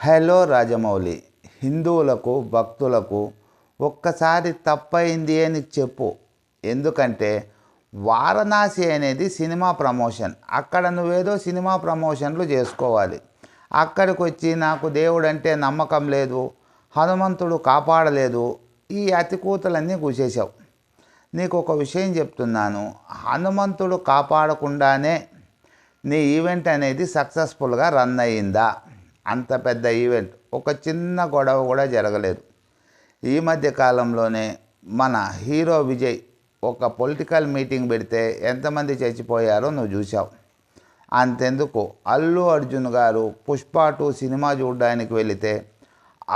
Hello Rajamouli హిందువులకు భక్తులకు ఒక్కసారి తప్పైంది అని చెప్పు. ఎందుకంటే వారణాసి అనేది సినిమా ప్రమోషన్. అక్కడ నువ్వేదో సినిమా ప్రమోషన్లు చేసుకోవాలి. అక్కడికి వచ్చి నాకు దేవుడంటే నమ్మకం లేదు హనుమంతుడు కాపాడలేదు ఈ అతికూతలన్నీ కూసేశావు. నీకు ఒక విషయం చెప్తున్నాను. హనుమంతుడు కాపాడకుండానే నీ ఈవెంట్ అనేది సక్సెస్ఫుల్గా రన్ అయ్యిందా? అంత పెద్ద ఈవెంట్. ఒక చిన్న గొడవ కూడా జరగలేదు. ఈ మధ్య కాలంలోనే మన హీరో విజయ్ ఒక పొలిటికల్ మీటింగ్ పెడితే ఎంతమంది చచ్చిపోయారో నువ్వు చూసావు అంతెందుకు? అల్లు అర్జున్ గారు పుష్ప టూ సినిమా చూడడానికి వెళితే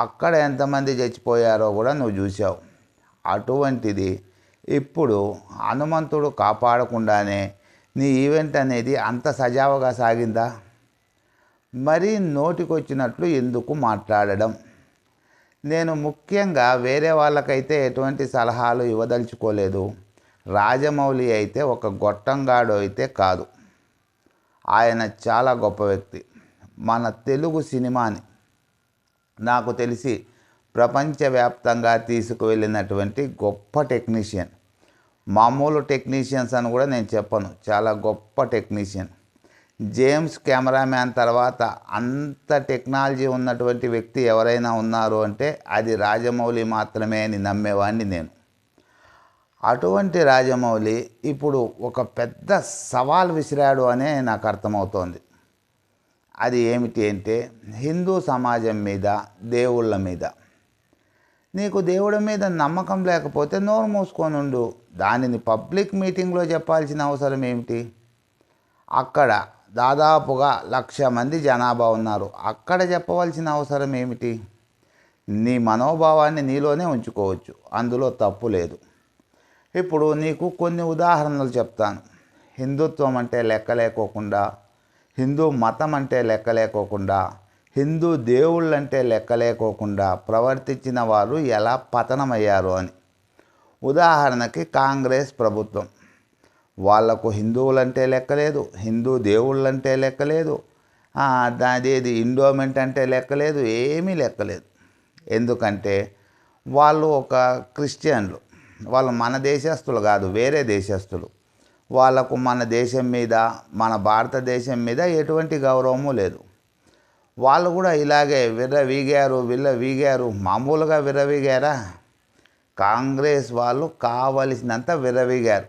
అక్కడ ఎంతమంది చచ్చిపోయారో కూడా నువ్వు చూసావు అటువంటిది ఇప్పుడు హనుమంతుడు కాపాడకుండానే నీ ఈవెంట్ అనేది అంత సజావుగా సాగిందా? మరీ నోటికొచ్చినట్లు ఎందుకు మాట్లాడడం? నేను ముఖ్యంగా వేరే వాళ్ళకైతే ఎటువంటి సలహాలు ఇవ్వదలుచుకోలేదు. రాజమౌళి అయితే ఒక గొట్టంగాడు అయితే కాదు. ఆయన చాలా గొప్ప వ్యక్తి. మన తెలుగు సినిమాని నాకు తెలిసి ప్రపంచవ్యాప్తంగా తీసుకువెళ్ళినటువంటి గొప్ప టెక్నీషియన్. మామూలు టెక్నీషియన్స్ అని కూడా నేను చెప్పను. చాలా గొప్ప టెక్నీషియన్. జేమ్స్ కెమెరామ్యాన్ తర్వాత అంత టెక్నాలజీ ఉన్నటువంటి వ్యక్తి ఎవరైనా ఉన్నారు అంటే అది రాజమౌళి మాత్రమే అని నమ్మేవాడిని నేను. అటువంటి రాజమౌళి ఇప్పుడు ఒక పెద్ద సవాల్ విసిరాడు అనే నాకు అర్థమవుతోంది. అది ఏమిటి అంటే హిందూ సమాజం మీద దేవుళ్ళ మీద. నీకు దేవుడి మీద నమ్మకం లేకపోతే నోరు మూసుకొని ఉండు. దానిని పబ్లిక్ మీటింగ్లో చెప్పాల్సిన అవసరం ఏమిటి? అక్కడ దాదాపుగా లక్ష మంది జనాభా ఉన్నారు. అక్కడ చెప్పవలసిన అవసరం ఏమిటి? నీ మనోభావాన్ని నీలోనే ఉంచుకోవచ్చు. అందులో తప్పు లేదు. ఇప్పుడు నీకు కొన్ని ఉదాహరణలు చెప్తాను. హిందుత్వం అంటే లెక్కలేకోకుండా హిందూ మతం అంటే లెక్కలేకోకుండా హిందూ దేవుళ్ళంటే లెక్కలేకోకుండా ప్రవర్తించిన వారు ఎలా పతనమయ్యారు అని. ఉదాహరణకి కాంగ్రెస్ ప్రభుత్వం. వాళ్ళకు హిందువులంటే లెక్కలేదు హిందూ దేవుళ్ళంటే లెక్కలేదు అదేది ఇండోమెంట్ అంటే లెక్కలేదు ఏమీ లెక్కలేదు ఎందుకంటే వాళ్ళు ఒక క్రిస్టియన్లు వాళ్ళు మన దేశస్తులు కాదు వేరే దేశస్తులు వాళ్ళకు మన దేశం మీద మన భారతదేశం మీద ఎటువంటి గౌరవము లేదు. వాళ్ళు కూడా ఇలాగే విర్రవీగారు విల్ల వీగారు మామూలుగా విర్రవీగారా? కాంగ్రెస్ వాళ్ళు కావలసినంత విర్రవీగారు.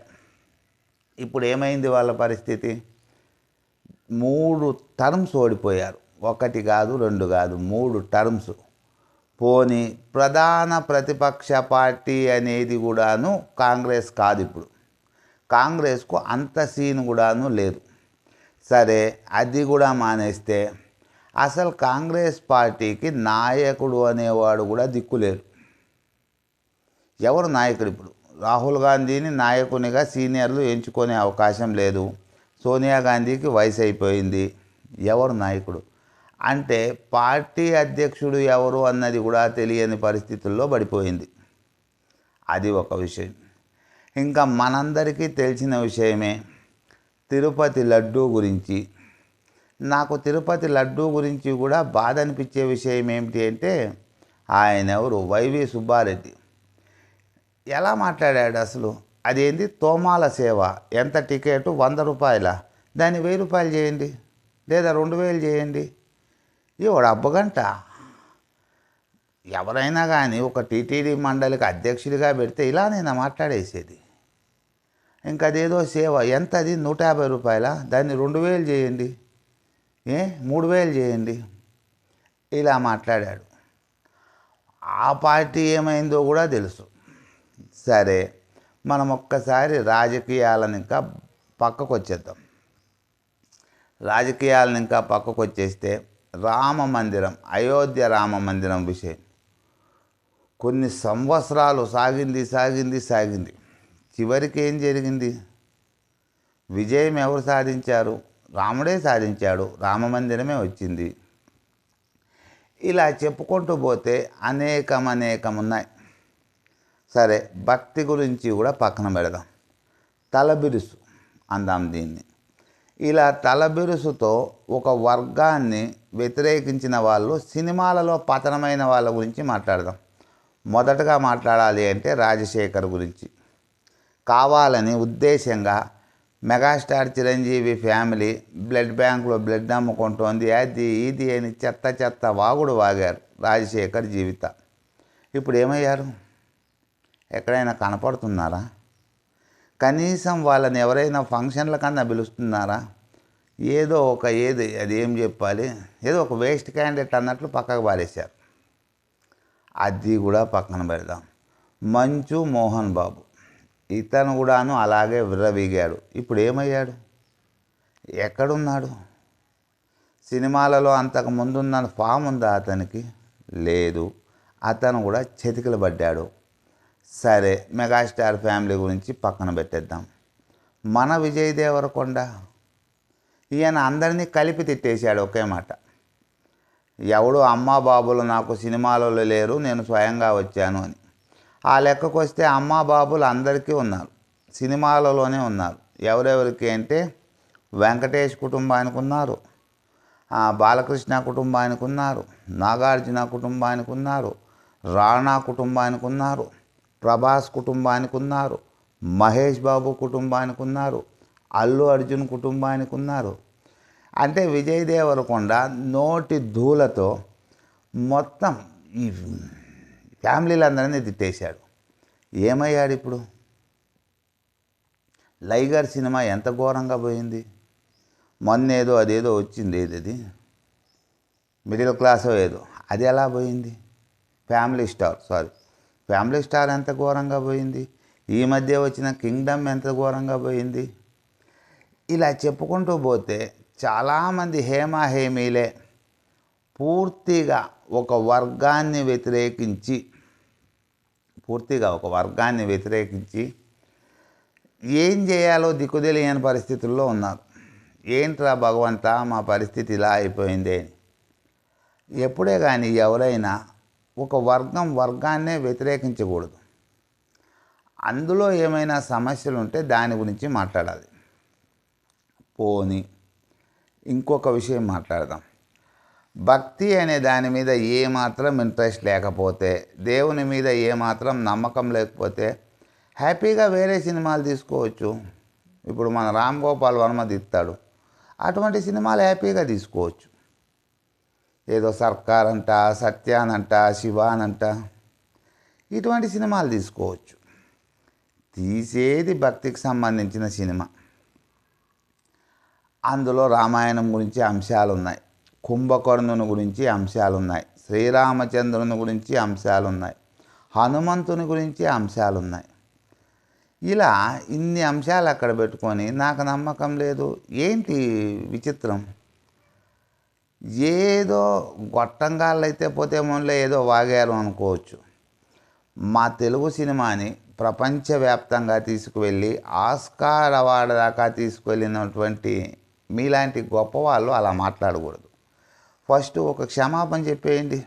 ఇప్పుడు ఏమైంది వాళ్ళ పరిస్థితి? మూడు టర్మ్స్ ఓడిపోయారు. ఒకటి కాదు రెండు కాదు మూడు టర్మ్స్. పోని ప్రధాన ప్రతిపక్ష పార్టీ అనేది కూడాను కాంగ్రెస్ కాదు ఇప్పుడు. కాంగ్రెస్కు అంత సీన్ కూడాను లేదు. సరే అది కూడా మానేస్తే అసలు కాంగ్రెస్ పార్టీకి నాయకుడు అనేవాడు కూడా దిక్కులేరు ఎవరు నాయకుడు ఇప్పుడు? రాహుల్ గాంధీని నాయకునిగా సీనియర్లు ఎంచుకునే అవకాశం లేదు. సోనియా గాంధీకి వయసు అయిపోయింది. ఎవరు నాయకుడు? అంటే పార్టీ అధ్యక్షుడు ఎవరు అన్నది కూడా తెలియని పరిస్థితుల్లో పడిపోయింది. అది ఒక విషయం. ఇంకా మనందరికీ తెలిసిన విషయమే తిరుపతి లడ్డూ గురించి. నాకు తిరుపతి లడ్డూ గురించి కూడా బాధ అనిపించే విషయం ఏమిటి అంటే ఆయన ఎవరు? Y V Subba Reddy. ఎలా మాట్లాడాడు అసలు? అదేంది? తోమాల సేవ. ఎంత టికెట్? వంద రూపాయల? దాన్ని వెయ్యి రూపాయలు చేయండి. లేదా రెండు వేలు చేయండి. ఇవాడు అబ్బగంట. ఎవరైనా కానీ ఒక టీటీడీ మండలికి అధ్యక్షుడిగా పెడితే ఇలా నేను మాట్లాడేసేది. ఇంకా అదేదో సేవ. ఎంత అది నూట యాభై రూపాయల? దాన్ని రెండు వేలు చేయండి. ఏ? మూడు వేలు చేయండి. ఇలా మాట్లాడాడు. ఆ పార్టీ ఏమైందో కూడా తెలుసు. సరే మనం ఒక్కసారి రాజకీయాలను ఇంకా పక్కకు వచ్చేద్దాం రాజకీయాలను ఇంకా పక్కకు వచ్చేస్తే రామ మందిరం అయోధ్య రామ మందిరం విషయం. కొన్ని సంవత్సరాలు సాగింది సాగింది సాగింది. చివరికి ఏం జరిగింది? విజయం ఎవరు సాధించారు? రాముడే సాధించాడు రామమందిరమే వచ్చింది. ఇలా చెప్పుకుంటూ పోతే అనేకం అనేకం ఉన్నాయి సరే భక్తి గురించి కూడా పక్కన పెడదాం. తలబిరుసు అందాం దీన్ని. ఇలా తలబిరుసుతో ఒక వర్గాన్ని వ్యతిరేకించిన వాళ్ళు సినిమాలలో పతనమైన వాళ్ళ గురించి మాట్లాడదాం. మొదటగా మాట్లాడాలి అంటే రాజశేఖర్ గురించి. కావాలని ఉద్దేశంగా మెగాస్టార్ చిరంజీవి ఫ్యామిలీ బ్లడ్ బ్యాంకులో బ్లడ్ అమ్ముకుంటోంది. అది ఇది అని చెత్త చెత్త వాగుడు వాగారు రాజశేఖర్ జీవిత. ఇప్పుడు ఏమయ్యారు? ఎక్కడైనా కనపడుతున్నారా? కనీసం వాళ్ళని ఎవరైనా ఫంక్షన్ల కన్నా పిలుస్తున్నారా? ఏదో ఒక ఏది అది ఏం చెప్పాలి? ఏదో ఒక వేస్ట్ క్యాండిడేట్ అన్నట్లు పక్కకు పారేశారు. అది కూడా పక్కన పెడదాం. మంచు మోహన్ బాబు. ఇతను కూడాను అలాగే విర్రవీగాడు. ఇప్పుడు ఏమయ్యాడు? ఎక్కడున్నాడు? సినిమాలలో అంతకు ముందున్న ఫామ్ ఉందా అతనికి? లేదు. అతను కూడా చెతికిలు పడ్డాడు సరే మెగాస్టార్ ఫ్యామిలీ గురించి పక్కన పెట్టేద్దాం. మన విజయ్ దేవరకొండ ఈయన అందరినీ కలిపి తిట్టేశాడు ఒకే మాట. ఎవడు అమ్మా బాబులు నాకు సినిమాలలో లేరు నేను స్వయంగా వచ్చాను అని. ఆ లెక్కకు వస్తే అమ్మా బాబులు అందరికీ ఉన్నారు సినిమాలలోనే ఉన్నారు. ఎవరెవరికి అంటే వెంకటేష్ కుటుంబానికి ఉన్నారు బాలకృష్ణ కుటుంబానికి ఉన్నారు నాగార్జున కుటుంబానికి ఉన్నారు రాణా కుటుంబానికి ఉన్నారు. ప్రభాస్ కుటుంబానికి ఉన్నారు మహేష్ బాబు కుటుంబానికి ఉన్నారు అల్లు అర్జున్ కుటుంబానికి ఉన్నారు. అంటే విజయ్ దేవరకొండ నోటి ధూలతో మొత్తం ఈ ఫ్యామిలీలందరినీ తిట్టేశాడు. ఏమయ్యాడు ఇప్పుడు? లైగర్ సినిమా ఎంత ఘోరంగా పోయింది? మొన్న ఏదో అదేదో వచ్చింది ఏది అది మిడిల్ క్లాస్ ఏదో. అది ఎలా పోయింది? Family star sorry. Family star ఎంత ఘోరంగా పోయింది? ఈ మధ్య వచ్చిన కింగ్డమ్ ఎంత ఘోరంగా పోయింది? ఇలా చెప్పుకుంటూ పోతే చాలామంది హేమాహేమీలే పూర్తిగా ఒక వర్గాన్ని వ్యతిరేకించి పూర్తిగా ఒక వర్గాన్ని వ్యతిరేకించి ఏం చేయాలో దిక్కుదెలియని పరిస్థితుల్లో ఉన్నారు. ఏంట్రా భగవంతా మా పరిస్థితి ఇలా అయిపోయింది? అని ఎప్పుడే కానీ ఎవరైనా ఒక వర్గం వర్గాన్నే వ్యతిరేకించకూడదు. అందులో ఏమైనా సమస్యలు ఉంటే దాని గురించి మాట్లాడాలి. పోని ఇంకొక విషయం మాట్లాడదాం. భక్తి అనే దాని మీద ఏమాత్రం ఇంట్రెస్ట్ లేకపోతే దేవుని మీద ఏమాత్రం నమ్మకం లేకపోతే హ్యాపీగా వేరే సినిమాలు తీసుకోవచ్చు. ఇప్పుడు మన రామ్ గోపాల్ వర్మ తీస్తాడు. అటువంటి సినిమాలు హ్యాపీగా తీసుకోవచ్చు. ఏదో సర్కార్ అంట సత్యానంట శివానంట. ఇటువంటి సినిమాలు తీసుకోవచ్చు. తీసేది భక్తికి సంబంధించిన సినిమా. అందులో రామాయణం గురించి అంశాలు ఉన్నాయి కుంభకర్ణుని గురించి అంశాలు ఉన్నాయి శ్రీరామచంద్రుని గురించి అంశాలు ఉన్నాయి హనుమంతుని గురించి అంశాలు ఉన్నాయి ఇలా ఇన్ని అంశాలు అక్కడ పెట్టుకొని నాకు నమ్మకం లేదు. ఏంటి విచిత్రం? ఏదో గొట్టంగాళ్ళు అయితే పోతే మొన్లే ఏదో వాగారు అనుకోవచ్చు. మా తెలుగు సినిమాని ప్రపంచవ్యాప్తంగా తీసుకువెళ్ళి ఆస్కార్ అవార్డు దాకా తీసుకువెళ్ళినటువంటి మీలాంటి గొప్ప వాళ్ళు అలా మాట్లాడకూడదు. ఫస్ట్ ఒక క్షమాపణ చెప్పేయండి.